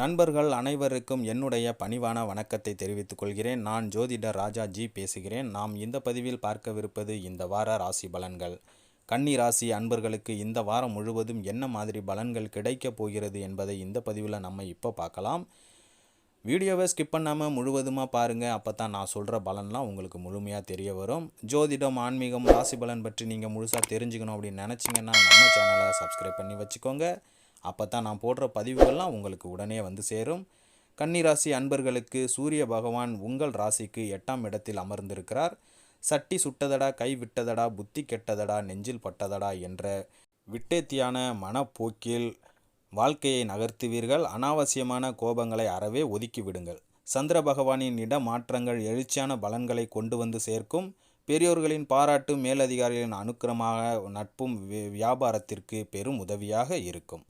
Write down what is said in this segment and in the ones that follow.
நண்பர்கள் அனைவருக்கும் என்னுடைய பணிவான வணக்கத்தை தெரிவித்துக் கொள்கிறேன். நான் ஜோதிடர் ராஜா ஜி பேசுகிறேன். நாம் இந்த பதிவில் பார்க்கவிருப்பது இந்த வார ராசி பலன்கள். கன்னி ராசி அன்பர்களுக்கு இந்த வாரம் முழுவதும் என்ன மாதிரி பலன்கள் கிடைக்கப் போகிறது என்பதை இந்த பதிவில் நம்ம இப்போ பார்க்கலாம். வீடியோவை ஸ்கிப் பண்ணாமல் முழுவதுமாக பாருங்கள் அப்போ தான் நான் சொல்கிற பலன்லாம் உங்களுக்கு முழுமையாக தெரிய வரும். ஜோதிடம் ஆன்மீகம் ராசி பலன் பற்றி நீங்கள் முழுசாக தெரிஞ்சுக்கணும் அப்படின்னு நினச்சிங்கன்னா நம்ம சேனலை சப்ஸ்கிரைப் பண்ணி வச்சுக்கோங்க. அப்போ தான் நான் போடுற பதிவுகள்லாம் உங்களுக்கு உடனே வந்து சேரும். கன்னிராசி அன்பர்களுக்கு சூரிய பகவான் உங்கள் ராசிக்கு எட்டாம் இடத்தில் அமர்ந்திருக்கிறார். சட்டி சுட்டதடா கை விட்டதடா புத்தி கெட்டதடா நெஞ்சில் பட்டதடா என்ற விட்டேத்தியான மனப்போக்கில் வாழ்க்கையை நகர்த்துவீர்கள். அனாவசியமான கோபங்களை அறவே ஒதுக்கி விடுங்கள். சந்திர பகவானின் இடமாற்றங்கள் எழுச்சியான பலன்களை கொண்டு வந்து சேர்க்கும். பெரியோர்களின் பாராட்டு மேலதிகாரிகளின் அனுக்கிரமாக நட்பும் வியாபாரத்திற்கு பெரும் உதவியாக இருக்கும்.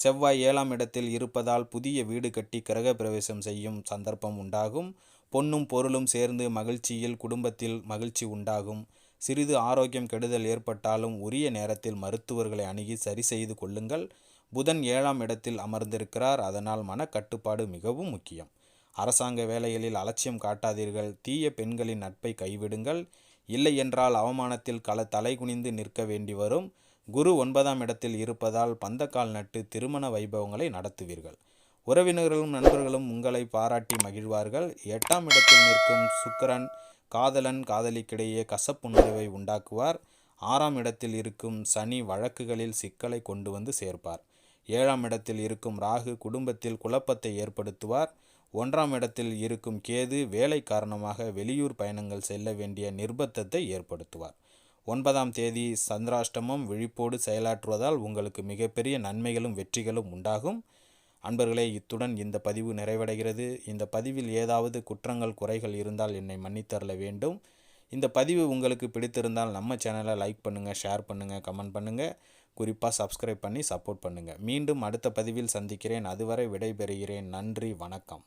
செவ்வாய் ஏழாம் இடத்தில் இருப்பதால் புதிய வீடு கட்டி கிரக பிரவேசம் செய்யும் சந்தர்ப்பம் உண்டாகும். பொன்னும் பொருளும் சேர்ந்து மகிழ்ச்சியில் குடும்பத்தில் மகிழ்ச்சி உண்டாகும். சிறிது ஆரோக்கியம் கெடுதல் ஏற்பட்டாலும் உரிய நேரத்தில் மருத்துவர்களை அணுகி சரி செய்து கொள்ளுங்கள். புதன் ஏழாம் இடத்தில் அமர்ந்திருக்கிறார். அதனால் மனக்கட்டுப்பாடு மிகவும் முக்கியம். அரசாங்க வேலைகளில் அலட்சியம் காட்டாதீர்கள். தீய பெண்களின் நட்பை கைவிடுங்கள். இல்லை என்றால் அவமானத்தில் கள தலைகுனிந்து நிற்க வேண்டி வரும். குரு ஒன்பதாம் இடத்தில் இருப்பதால் பந்தக்கால் நட்டு திருமண வைபவங்களை நடத்துவீர்கள். உறவினர்களும் நண்பர்களும் உங்களை பாராட்டி மகிழ்வார்கள். எட்டாம் இடத்தில் நிற்கும் சுக்கரன் காதலன் காதலிக்கிடையே கசப்புணர்வை உண்டாக்குவார். ஆறாம் இடத்தில் இருக்கும் சனி வழக்குகளில் சிக்கலை கொண்டு வந்து சேர்ப்பார். ஏழாம் இடத்தில் இருக்கும் ராகு குடும்பத்தில் குழப்பத்தை ஏற்படுத்துவார். ஒன்றாம் இடத்தில் இருக்கும் கேது வேலை காரணமாக வெளியூர் பயணங்கள் செல்ல வேண்டிய நிர்பந்தத்தை ஏற்படுத்துவார். ஒன்பதாம் தேதி சந்திராஷ்டமம் விழிப்போடு செயலாற்றுவதால் உங்களுக்கு மிகப்பெரிய நன்மைகளும் வெற்றிகளும் உண்டாகும். அன்பர்களே இத்துடன் இந்த பதிவு நிறைவடைகிறது. இந்த பதிவில் ஏதாவது குற்றங்கள் குறைகள் இருந்தால் என்னை மன்னித்தரல வேண்டும். இந்த பதிவு உங்களுக்கு பிடித்திருந்தால் நம்ம சேனலை லைக் பண்ணுங்கள் ஷேர் பண்ணுங்கள் கமெண்ட் பண்ணுங்கள் குறிப்பாக சப்ஸ்கிரைப் பண்ணி சப்போர்ட் பண்ணுங்கள் மீண்டும் அடுத்த பதிவில் சந்திக்கிறேன். அதுவரை விடைபெறுகிறேன். நன்றி வணக்கம்.